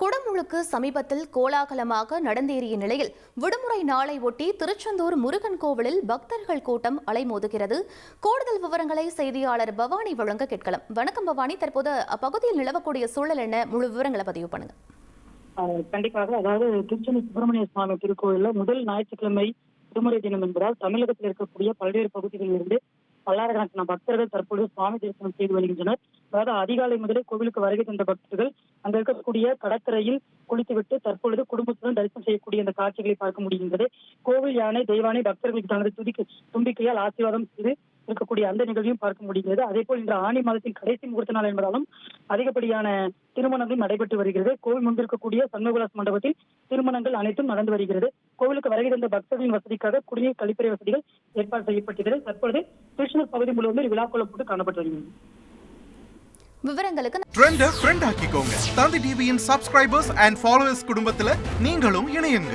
குடமுழுக்கு சமீபத்தில் கோலாகலமாக நடந்தேறிய நிலையில் விடுமுறை நாளை ஒட்டி திருச்செந்தூர் முருகன் கோவிலில் பக்தர்கள் கூட்டம் அலைமோதுகிறது. கூடுதல் விவரங்களை செய்தியாளர் பவானி வழங்க கேட்கலாம். வணக்கம் பவானி. தற்போது அப்பகுதியில் நிலவக்கூடிய சூழல் என்ன? முழு விவரங்களை பதிவு பண்ணுங்க. கண்டிப்பாக. அதாவது திருச்செந்தூர் சுப்பிரமணிய சுவாமி திருக்கோயில்ல முதல் ஞாயிற்றுக்கிழமை விடுமுறை தினம் என்பதால் தமிழகத்தில் இருக்கக்கூடிய பல்வேறு பகுதிகளில் இருந்து பல்லாயிரக்கணக்கான பக்தர்கள் தற்பொழுது சுவாமி தரிசனம் செய்து வருகின்றனர். அதாவது அதிகாலை முதலே கோவிலுக்கு வருகை தந்த பக்தர்கள் அங்க இருக்கக்கூடிய கடற்கரையில் குளித்துவிட்டு தற்பொழுது குடும்பத்துடன் தரிசனம் செய்யக்கூடிய அந்த காட்சிகளை பார்க்க முடிகின்றது. கோவில் யானை தெய்வானை பக்தர்களுக்கு தனது துதிக்கு தும்பிக்கையால் ஆசீர்வாதம் செய்து இருக்கக்கூடிய அந்த நிகழ்வையும் பார்க்க முடிகிறது அதே போல் இன்று ஆணி மாதத்தின் கடைசி முகூர்த்த நாள் என்பதாலும் அதிகப்படியான திருமணங்கள் நடைபெற்று வருகிறது. கோவில் முன்பிருக்கக்கூடிய சண்முகலாஸ் மண்டபத்தில் திருமணங்கள் அனைத்தும் நடந்து வருகிறது. கோவிலுக்கு வருகை தந்த பக்தர்களின் வசதிக்காக குடிநீர் கழிப்பறை வசதிகள் ஏற்பாடு செய்யப்பட்டிருக்கிறது. தற்பொழுது திருச்செந்தூர் பகுதி முழுவதும் விழா போட்டு காணப்பட்டு வருகிறது விவரங்களுக்கு ட்ரெண்ட ஃப்ரெண்ட் ஆக்கிக்கோங்க. தந்தி டிவியின் சப்ஸ்கிரைபர்ஸ் அண்ட் ஃபாலோவர்ஸ் குடும்பத்துல நீங்களும் இணையுங்க.